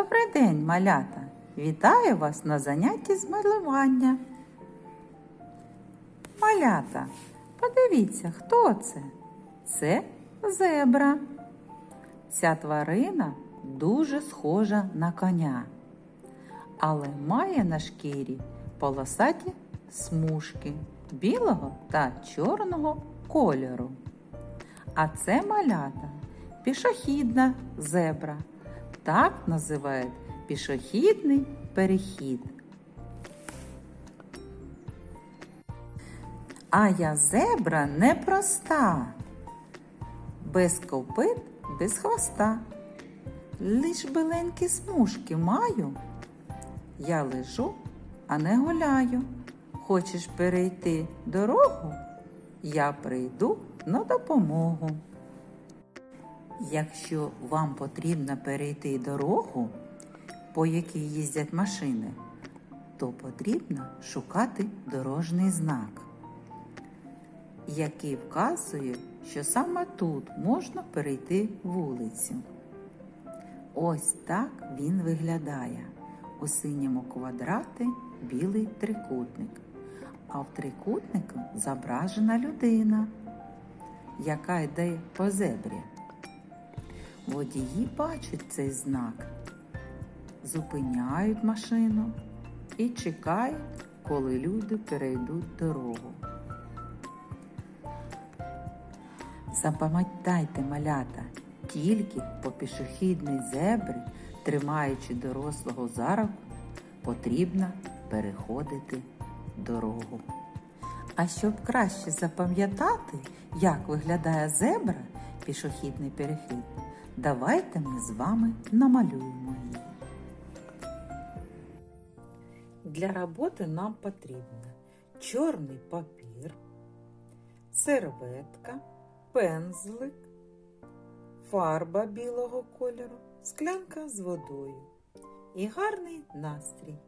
Добрий день, малята! Вітаю вас на занятті з малювання. Малята, подивіться, хто це? Це зебра. Ця тварина дуже схожа на коня, але має на шкірі полосаті смужки білого та чорного кольору. А це малята пішохідна зебра. Так називають пішохідний перехід. А я зебра непроста, без копит, без хвоста. Лиш биленькі смужки маю. Я лежу, а не гуляю. Хочеш перейти дорогу? Я прийду на допомогу. Якщо вам потрібно перейти дорогу, по якій їздять машини, то потрібно шукати дорожній знак, який вказує, що саме тут можна перейти вулицю. Ось так він виглядає. У синьому квадраті білий трикутник, а в трикутнику зображена людина, яка йде по зебрі. Водії бачать цей знак, зупиняють машину і чекають, коли люди перейдуть дорогу. Запам'ятайте, малята, тільки по пішохідній зебрі, тримаючи дорослого за руку, потрібно переходити дорогу. А щоб краще запам'ятати, як виглядає зебра, пішохідний перехід, давайте ми з вами намалюємо її. Для роботи нам потрібно чорний папір, серветка, пензлик, фарба білого кольору, склянка з водою і гарний настрій.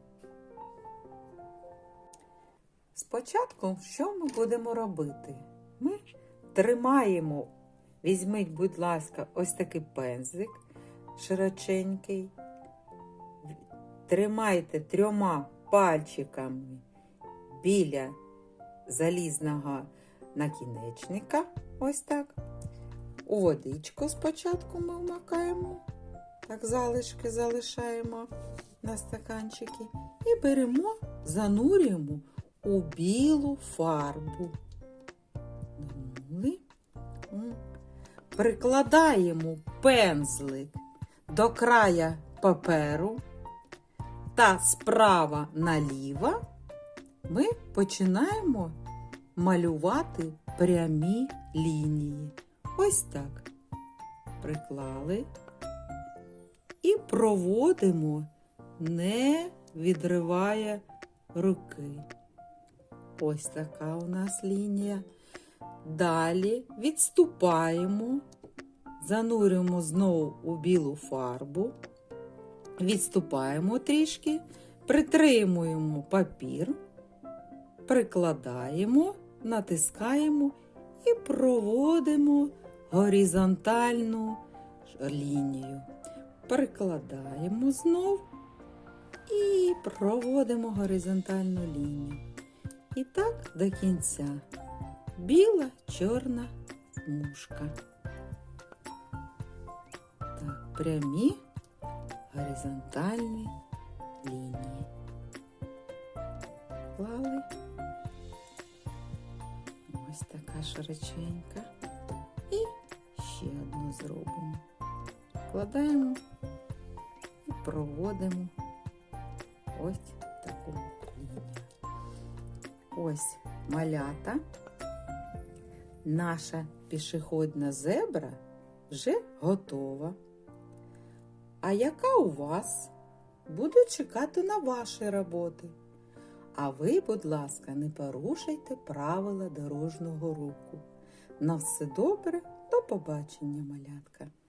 Спочатку, що ми будемо робити? Ми тримаємо, візьміть, будь ласка, ось такий пензлик широченький. Тримайте трьома пальчиками біля залізного накінечника. Ось так. У водичку спочатку ми вмакаємо, так залишки залишаємо на стаканчики. І беремо, занурюємо у білу фарбу. Прикладаємо пензлик до края паперу та справа наліво ми починаємо малювати прямі лінії. Ось так. Приклали і проводимо, не відриває руки. Ось така у нас лінія. Далі відступаємо, занурюємо знову у білу фарбу, відступаємо трішки, притримуємо папір, прикладаємо, натискаємо і проводимо горизонтальну лінію. Прикладаємо знов і проводимо горизонтальну лінію. І так до кінця. Біла чорна смужка. Так, прямі горизонтальні лінії. Клали. Ось така широченька. І ще одну зробимо. Вкладаємо і проводимо ось таку лінію. Ось малята. Наша пішохідна зебра вже готова. А яка у вас? Буду чекати на ваші роботи. А ви, будь ласка, не порушуйте правила дорожнього руху. На все добре, до побачення, малятка!